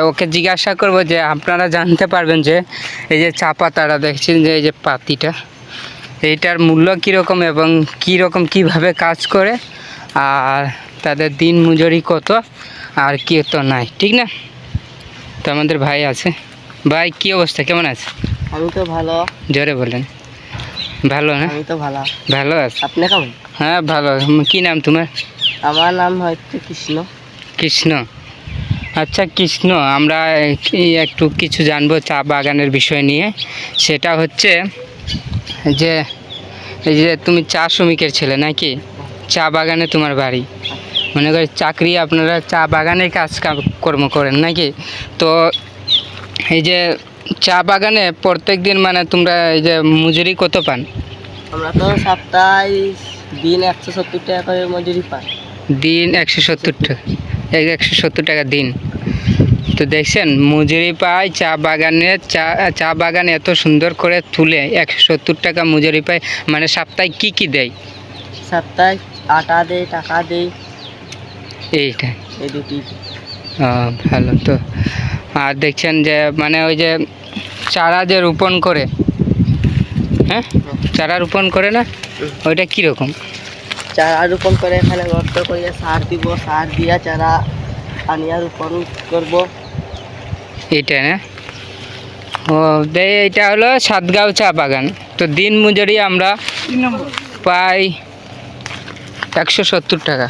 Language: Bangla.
ওকে জিজ্ঞাসা করব যে আপনারা জানতে পারবেন যে এই যে চা পাতাটা দেখছেন যে এই যে পাতিটা এইটার মূল্য কীরকম এবং কীরকম কীভাবে কাজ করে আর তাদের দিন মজুরি কত আর কি তো নাই ঠিক না? তো আমাদের ভাই আছে। ভাই কি অবস্থা? কেমন আছে? আমি তো ভালো। জোরে বলেন। ভালো না? আমি তো ভালো। ভালো আছে? আপনি কেমন? হ্যাঁ ভালো। কি নাম তোমার? আমার নাম হচ্ছে কৃষ্ণ। কৃষ্ণ। আচ্ছা কৃষ্ণ আমরা একটু কিছু জানব চা বাগানের বিষয় নিয়ে? সেটা হচ্ছে যে এই যে তুমি চা শ্রমিকের ছেলে নাকি? চা বাগানে তোমার বাড়ি। মনে করি চাকরি আপনারা চা বাগানে কাজ কর্ম করেন নাকি? তো এই যে চা বাগানে প্রত্যেক দিন মানে তোমরা এই যে মজুরি কত পান? আমরা তো সপ্তাহে দিন একশো সত্তর টাকা করে মজুরি পাই। দিন একশো সত্তর টাকা একশো সত্তর টাকা দিন। তো দেখছেন মজুরি পায় চা বাগানে চা চা বাগান এত সুন্দর করে তুলে একশো সত্তর টাকা মজুরি পায় মানে সপ্তাহে কি কি দেয়? সপ্তাহে আটা দেয় টাকা দেয়। এইটা এই দুটি। ভালো তো। আর দেখছেন যে মানে ওই যে চারা যে রোপণ করে হ্যাঁ? চারা রোপণ করে না? ওইটা কীরকম? চারা রোপণ করে এখানে গর্ত করিয়া সার দিব সার দিয়া চারা আনিয়া রোপণ করব। এটা না? ও দে এটা হলো সাতগাঁও চা বাগান। তো দিন মজুরি আমরা পাই একশো সত্তর টাকা।